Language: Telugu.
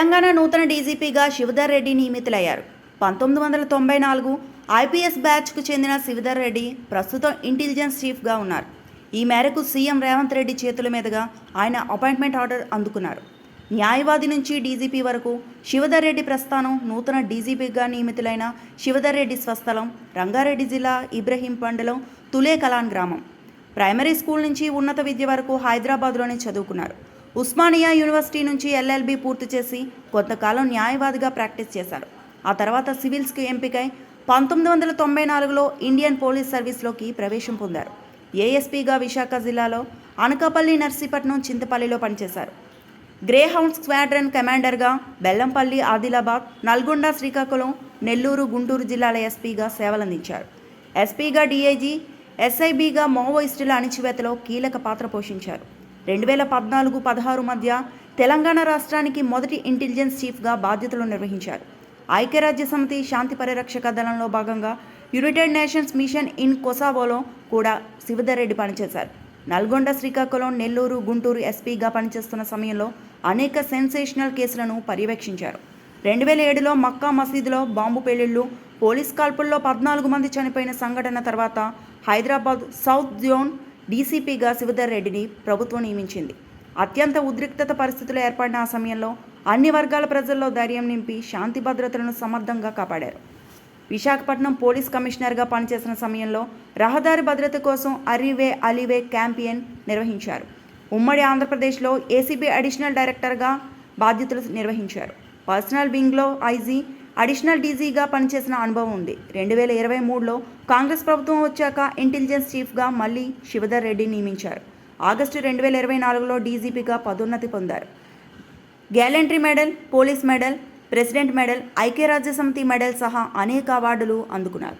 తెలంగాణ నూతన డీజీపీగా శివధర్ రెడ్డి నియమితులయ్యారు. పంతొమ్మిది వందల తొంభై నాలుగు ఐపీఎస్ బ్యాచ్కు చెందిన శివధర్ రెడ్డి ప్రస్తుతం ఇంటెలిజెన్స్ చీఫ్గా ఉన్నారు. ఈ మేరకు సీఎం రేవంత్ రెడ్డి చేతుల మీదుగా ఆయన అపాయింట్మెంట్ ఆర్డర్ అందుకున్నారు. న్యాయవాది నుంచి డీజీపీ వరకు శివధర్ రెడ్డి ప్రస్థానం నూతన డీజీపీగా నియమితులైన శివధర్ రెడ్డి స్వస్థలం రంగారెడ్డి జిల్లా ఇబ్రహీం మండలం తులే కలాన్ గ్రామం. ప్రైమరీ స్కూల్ నుంచి ఉన్నత విద్య వరకు హైదరాబాద్లోనే చదువుకున్నారు. ఉస్మానియా యూనివర్సిటీ నుంచి ఎల్ఎల్బి పూర్తి చేసి కొంతకాలం న్యాయవాదిగా ప్రాక్టీస్ చేశారు. ఆ తర్వాత సివిల్స్కి ఎంపికై పంతొమ్మిది వందల తొంభై నాలుగులో ఇండియన్ పోలీస్ సర్వీస్లోకి ప్రవేశం పొందారు. ఏఎస్పీగా విశాఖ జిల్లాలో అనకాపల్లి నర్సీపట్నం చింతపల్లిలో పనిచేశారు. గ్రే హౌండ్ స్క్వాడ్రన్ కమాండర్గా బెల్లంపల్లి ఆదిలాబాద్ నల్గొండ శ్రీకాకుళం నెల్లూరు గుంటూరు జిల్లాల ఎస్పీగా సేవలందించారు. ఎస్పీగా డీఐజీ ఎస్ఐబిగా మావోయిస్టుల అణిచివేతలో కీలక పాత్ర పోషించారు. రెండు వేల పద్నాలుగు పదహారు మధ్య తెలంగాణ రాష్ట్రానికి మొదటి ఇంటెలిజెన్స్ చీఫ్గా బాధ్యతలు నిర్వహించారు. ఐక్యరాజ్య సమితి శాంతి పరిరక్షక దళంలో భాగంగా యునైటెడ్ నేషన్స్ మిషన్ ఇన్ కొసావోలో కూడా శివధర్ రెడ్డి పనిచేశారు. నల్గొండ శ్రీకాకుళం నెల్లూరు గుంటూరు ఎస్పీగా పనిచేస్తున్న సమయంలో అనేక సెన్సేషనల్ కేసులను పర్యవేక్షించారు. రెండు వేల ఏడులో మక్కా మసీదులో బాంబు పేలుళ్ళు పోలీస్ కాల్పుల్లో పద్నాలుగు మంది చనిపోయిన సంఘటన తర్వాత హైదరాబాద్ సౌత్ జోన్ డీసీపీగా శివధర్ రెడ్డిని ప్రభుత్వం నియమించింది. అత్యంత ఉద్రిక్తత పరిస్థితులు ఏర్పడిన ఆ సమయంలో అన్ని వర్గాల ప్రజల్లో ధైర్యం నింపి శాంతి భద్రతలను సమర్థంగా కాపాడారు. విశాఖపట్నం పోలీస్ కమిషనర్గా పనిచేసిన సమయంలో రహదారి భద్రత కోసం అరివే అలీవే క్యాంపియన్ నిర్వహించారు. ఉమ్మడి ఆంధ్రప్రదేశ్లో ఏసీబీ అడిషనల్ డైరెక్టర్గా బాధ్యతలు నిర్వహించారు. పర్సనల్ వింగ్లో ఐజీ అడిషనల్ డీజీగా పనిచేసిన అనుభవం ఉంది. రెండు వేల ఇరవై మూడులో కాంగ్రెస్ ప్రభుత్వం వచ్చాక ఇంటెలిజెన్స్ చీఫ్గా మళ్ళీ శివధర్ రెడ్డి నియమించారు. ఆగస్టు రెండు వేల ఇరవై నాలుగులో డీజీపీగా పదోన్నతి పొందారు. Gallantry medal police medal president medal ఐక్యరాజ్యసమితి మెడల్ సహా అనేక అవార్డులు అందుకున్నారు.